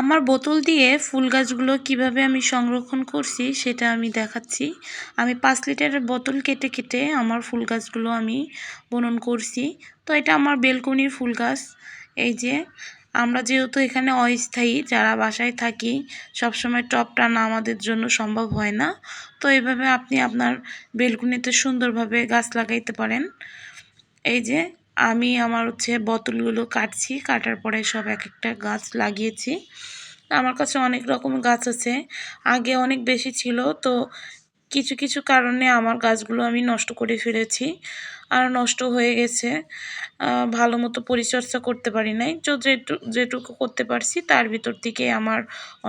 আমার বোতল দিয়ে ফুল গাছগুলো কীভাবে আমি সংরক্ষণ করছি সেটা আমি দেখাচ্ছি। আমি পাঁচ লিটারের বোতল কেটে কেটে আমার ফুল গাছগুলো আমি বনন করছি। তো এটা আমার বেলকনির ফুল গাছ। এই যে, আমরা যেহেতু এখানে অস্থায়ী, যারা বাসায় থাকি, সবসময় টপ টানা আমাদের জন্য সম্ভব হয় না। তো এইভাবে আপনি আপনার বেলকনিতে সুন্দরভাবে গাছ লাগাইতে পারেন। এই যে আমি আমার হচ্ছে বোতলগুলো কাটছি, কাটার পরে সব এক একটা গাছ লাগিয়েছি। আমার কাছে অনেক রকম গাছ আছে। আগে অনেক বেশি ছিল, তো কিছু কিছু কারণে আমার গাছগুলো আমি নষ্ট করে ফেলেছি আর নষ্ট হয়ে গেছে। ভালো মতো পরিচর্যা করতে পারি নাই। তো যেটু, যেটুকু করতে পারছি তার ভিতর থেকে আমার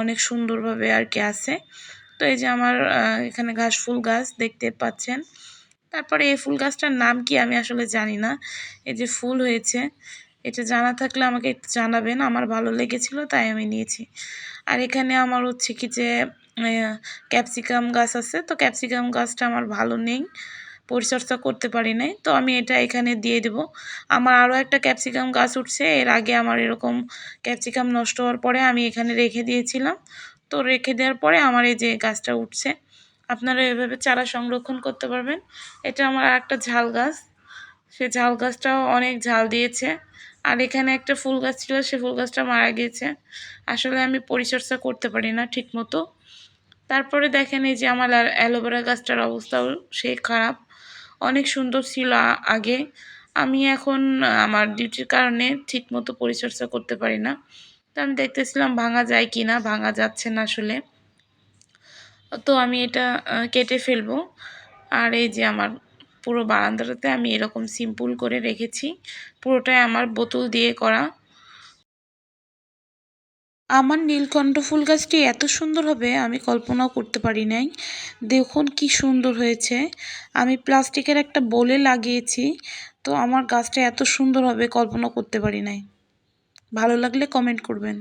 অনেক সুন্দরভাবে আর কি আছে। তো এই যে আমার এখানে ঘাস, ফুল গাছ দেখতে পাচ্ছেন। তারপরে এই ফুল গাছটার নাম কি আমি আসলে জানি না। এই যে ফুল হয়েছে, এটা জানা থাকলে আমাকে একটু জানাবেন, আমার ভালো লেগেছিল তাই আমি নিয়েছি। আর এখানে আমার হচ্ছে কি যে ক্যাপসিকাম গাছ আছে, তো ক্যাপসিকাম গাছটা আমার ভালো নেই, পরিচর্যা করতে পারি নাই, তো আমি এটা এখানে দিয়ে দেব। আমার আরও একটা ক্যাপসিকাম গাছ উঠছে, এর আগে আমার এরকম ক্যাপসিকাম নষ্ট হওয়ার পরে আমি এখানে রেখে দিয়েছিলাম, তো রেখে দেওয়ার পরে আমার এই যে গাছটা উঠছে। আপনারা এভাবে চারা সংরক্ষণ করতে পারবেন। এটা আমার আর একটা ঝাল গাছ। সে ঝাল গাছটাও অনেক ঝাল দিয়েছে। আর এখানে একটা ফুল গাছ ছিল, সে ফুল গাছটা মারা গিয়েছে। আসলে আমি পরিচর্যা করতে পারি না ঠিক মতো তারপরে দেখেন এই যে আমার অ্যালোভেরা গাছটার অবস্থাও সে খারাপ। অনেক সুন্দর ছিল আগে। আমি এখন আমার ডিউটির কারণে ঠিক মতো পরিচর্যা করতে পারি না। তো আমি দেখতেছিলাম ভাঙা যায় কি না ভাঙা যাচ্ছে না আসলে। তো আমি এটা কেটে ফেলব। আর এই যে আমার পুরো বারান্দাটাতে আমি এরকম সিম্পল করে রেখেছি। পুরোটাই আমার বোতল দিয়ে করা। আমার নীলকণ্ঠ ফুল গাছটি এত সুন্দর হবে, আমি কল্পনাও করতে পারি নাই। দেখুন কি সুন্দর হয়েছে। আমি প্লাস্টিকের একটা বলে লাগিয়েছি, তো আমার গাছটা এত সুন্দর হবে কল্পনা করতে পারি নাই। ভালো লাগলে কমেন্ট করবেন।